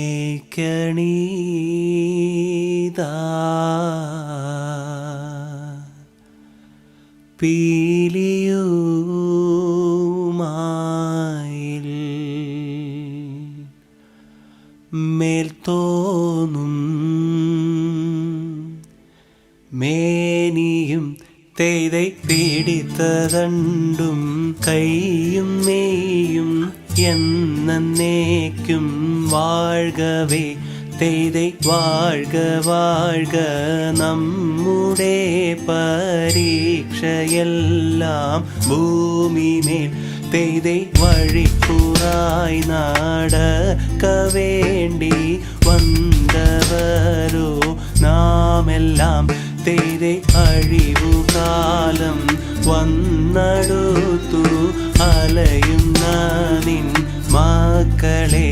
ചിരിക്കണീതാ പീലിയുമായിൽ മേൽത്തോന്നും മേനിയും തേതൈ പിടിത്തതണ്ടും കൈയും മേയും എന്നേക്കും വാഴ്കവേ. തേதை വാഴ്ക വാഴ്ക നമ്മുടെ പരീക്ഷയെല്ലാം ഭൂമിമേൽ. തെയ്തെ വഴിപ്പുറായി നാടക്കവേണ്ടി വന്നവരോ നാമെല്ലാം. തേരെ അഴിവുകാലം വന്നടുത്തു അലയുന്ന നിൻ മക്കളെ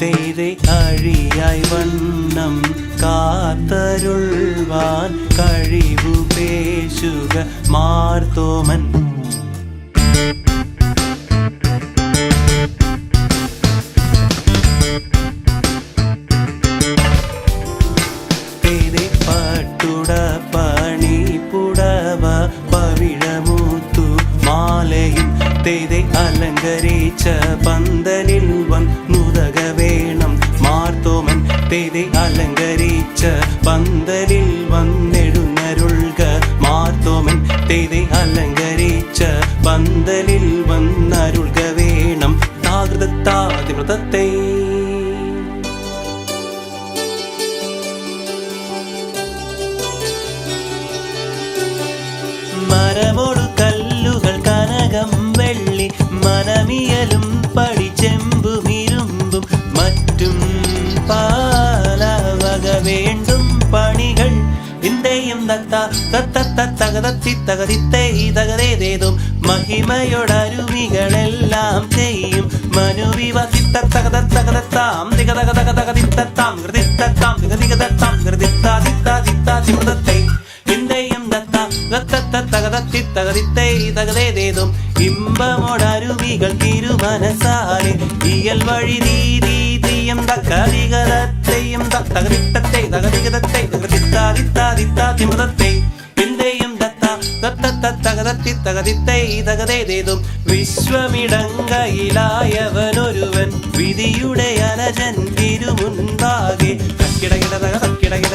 തേരെ അഴിയായി വണ്ണം കാത്തരുൾവാൻ കഴിവു പേശുക മാർത്തോമൻ. തേരെ അലങ്കരിച്ച പന്തലിൽ വന്നുതക വേണം മാർത്തോമൻ. തേതെ അലങ്കരിച്ച പന്തലിൽ വന്നെഴുന്നരുൾക മാർത്തോമൻ. തേതെ അലങ്കരിച്ച പന്തലിൽ വന്നരുൾക വേണം താകൃതത്താതിമൃതത്തെ മരമോടു കല്ലുകൾ കനകം വെള്ളി മനമിയലും പടിച്ചെമ്പുമിരുമ്പും മറ്റും പാലവക വേണ്ടും പണികൾ ഇന്ത്യയും തത്ത തത്ത തകതത്തി തകതിത്തേ തകതേതേതും മഹിമയോടരുവികളെല്ലാം ചെയ്യും മനുവിവസിത്ത തകത തകതത്താം തികതക തക തകതിത്തത്താം കൃതിത്തത്താം തികതികതത്താം കൃതിത്താതിത്താതിത്താതിമൃതത്തെ ഇന്ത്യയും തത്ത തത്ത തകതത്തി തകതിത്തേ തകതേതേതും ഇമ്പമോടരുവികൾ തിരുമനസാലെ. തീയൽ വഴി തീയം തക്കതികതത്തെയും തകതിട്ടത്തെ തകതികതത്തെ തകതിത്താതിത്താതിത്താതിമതത്തെ ഇന്ത്യയും തത്ത തത്തത്തകതത്തി തകതിത്തൈ തകതിത്തേ. വിശ്വമിടങ്കയിലായവനൊരുവൻ വിധിയുടെ അലജൻ തിരുമുൻപാകെ. തക്കിടകിട തക തക്കിടകിട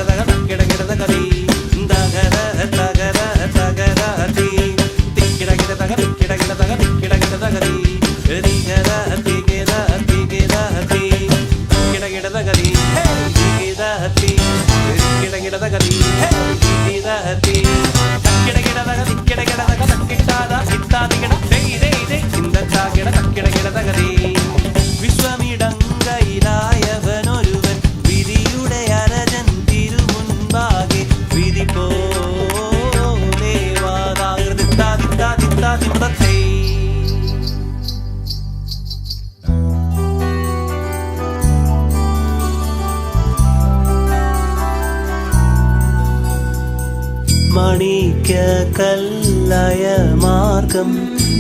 മണിക്ക കല്ലയ മാർഗം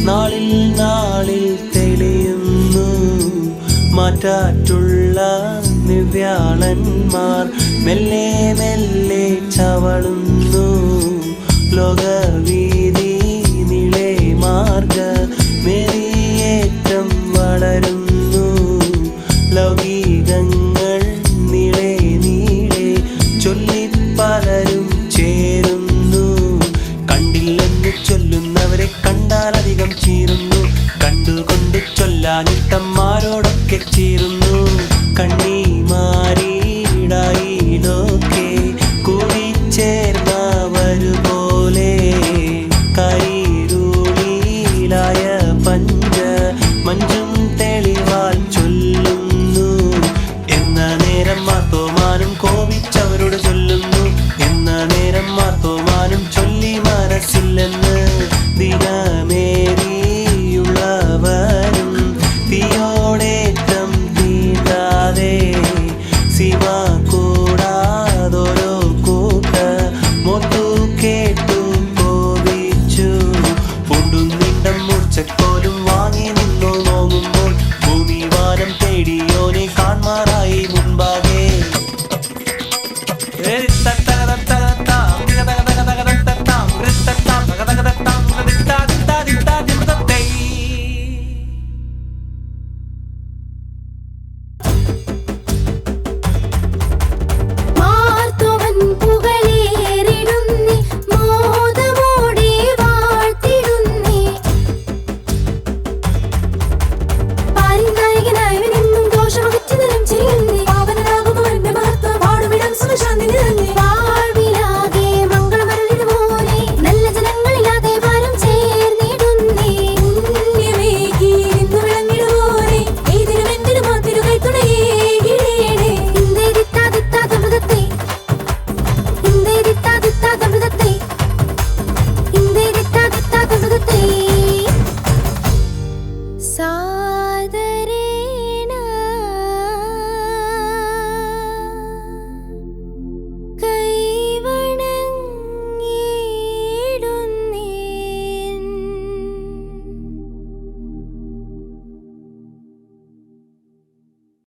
നാളിൽ നാളിൽ തെളിയുന്നു. മാറ്റാറ്റുള്ള നിവ്യാളന്മാർ മെല്ലെ മെല്ലെ ചവളുന്നു. கண்ணீர் Eita, tá, tá-